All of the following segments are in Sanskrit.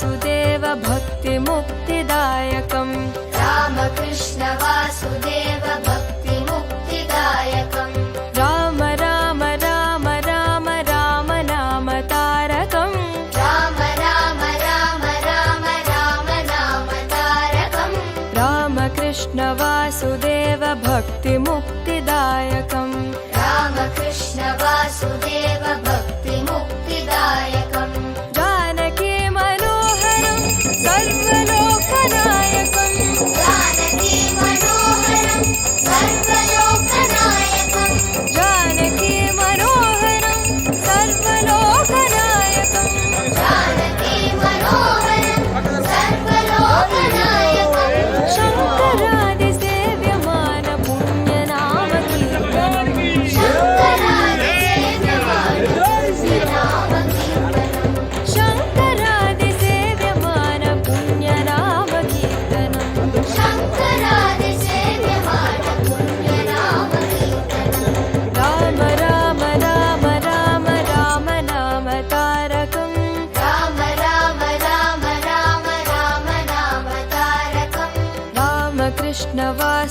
वासुदेव भक्तिमुक्तिदायकम्। रामकृष्ण वासुदेव भक्तिमुक्तिदायकम्। राम राम राम राम राम नाम तारकम्। राम राम राम राम राम नाम तारकम्। रामकृष्ण वासुदेव भक्तिमुक्तिदायकम्।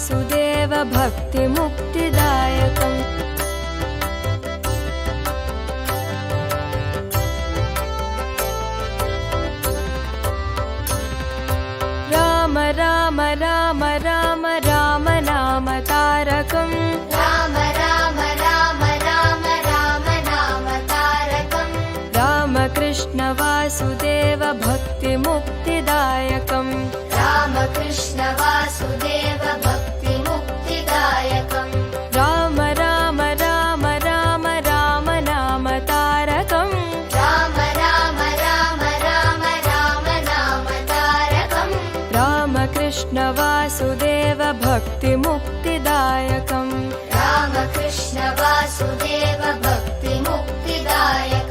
वासुदेव भक्तिमुक्तिदायकम्। राम राम राम राम राम राम तारकं राम राम राम राम राम नाम तारकम्। रामकृष्णवासुदेव भक्तिमुक्तिदायकम्। रामकृष्णवासुदेव भक्तिमुक्तिदायकम् रामकृष्णवासुदेव भक्तिमुक्तिदायकम्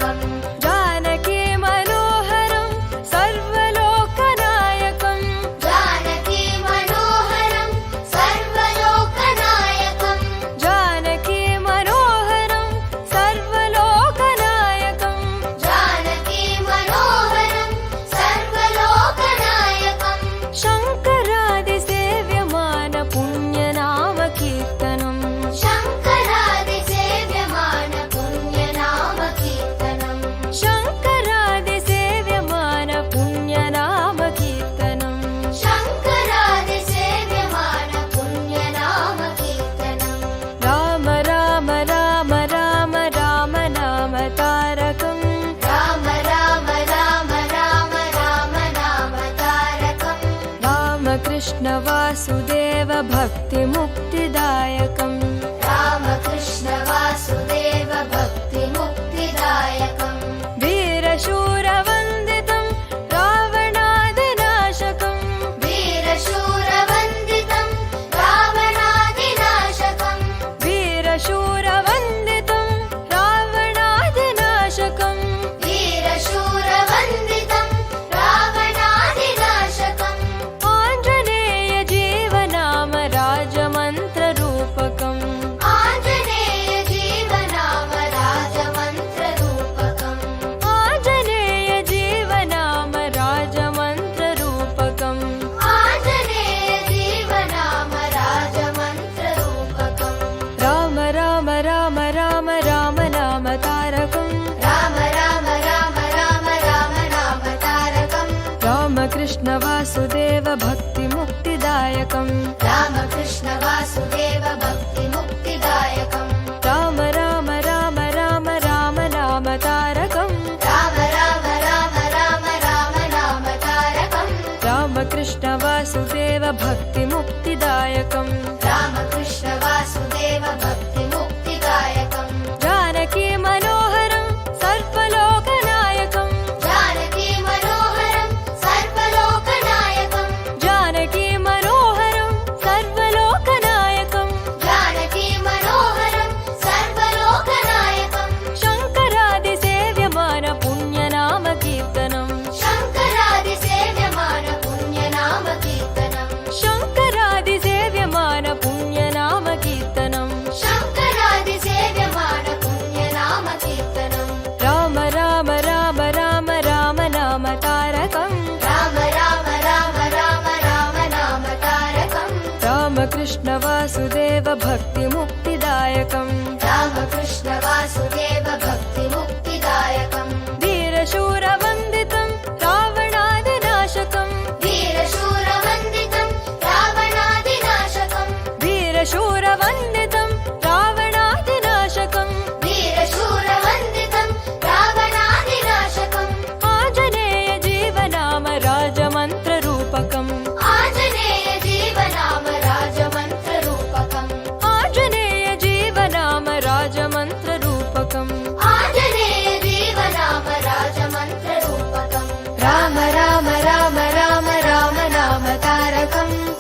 नवासुदेव भक्त भक्ति मुक्त वासुदेव भक्तिमुक्तिदायकम्। रामकृष्ण वासुदेव भक्तिमुक्तिदायकम्। वीरशूरवन्दितं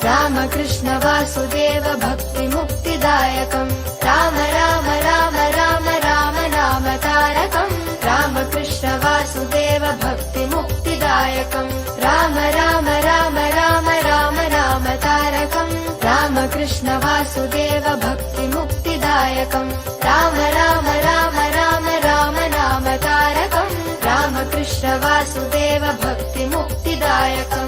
राम वासुदेव भक्तिमुक्तिदायकम् राम राम राम राम राम नाम तारकम् राम वासुदेव भक्तिमुक्तिदायकम् राम राम राम राम राम नाम तारकम् राम वासुदेव भक्तिमुक्तिदायकम् राम राम राम राम राम नाम तारकम् राम वासुदेव भक्तिमुक्तिदायकम्